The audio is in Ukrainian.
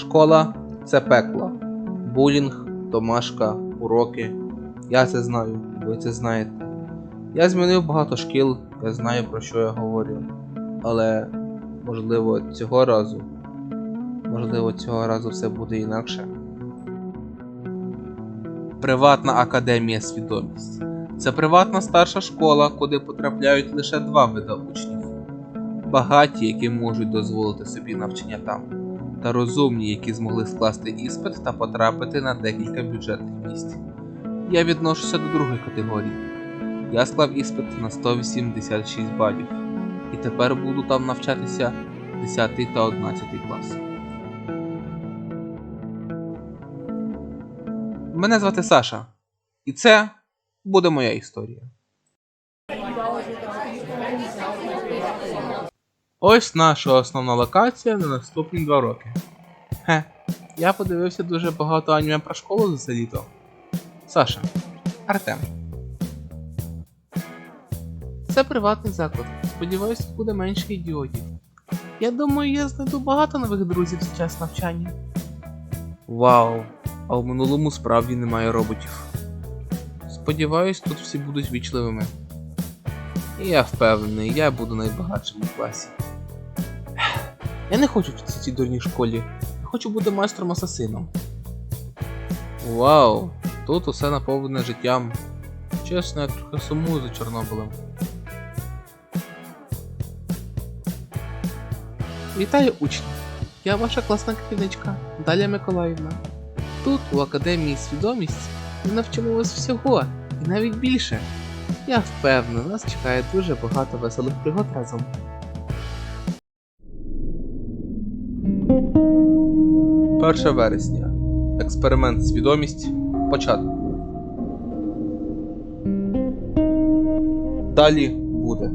Школа це пекло. Булінг, домашка, уроки. Я це знаю, ви це знаєте. Я змінив багато шкіл, я знаю про що я говорю. Але можливо цього разу. Можливо, цього разу все буде інакше. Приватна академія свідомість. Це приватна старша школа, куди потрапляють лише два вида учнів. Багаті, які можуть дозволити собі навчання там, та розумні, які змогли скласти іспит та потрапити на декілька бюджетних місць. Я відношуся до другої категорії. Я склав іспит на 186 балів, і тепер буду там навчатися 10 та 11 клас. Мене звати Саша, і це буде моя історія. Ось наша основна локація на наступні два роки. Хе, я подивився дуже багато аніме про школу за це літо. Саша, Артем. Це приватний заклад. Сподіваюсь, буде менше ідіотів. Я думаю, я знайду багато нових друзів під час навчання. Вау, а в минулому справді немає роботів. Сподіваюсь, тут всі будуть вічливими. І я впевнений, я буду найбагатшим у класі. Я не хочу в цій дурній школі. Я хочу бути майстром асасином. Вау, тут усе наповнене життям. Чесно, я трохи сумую за Чорнобилем. Вітаю, учні! Я ваша класна керівничка Даля Миколаївна. Тут, у Академії Свідомість, ми навчимо вас всього, і навіть більше. Я впевнений, нас чекає дуже багато веселих пригод разом. Перше вересня. Експеримент свідомість. Початок. Далі буде.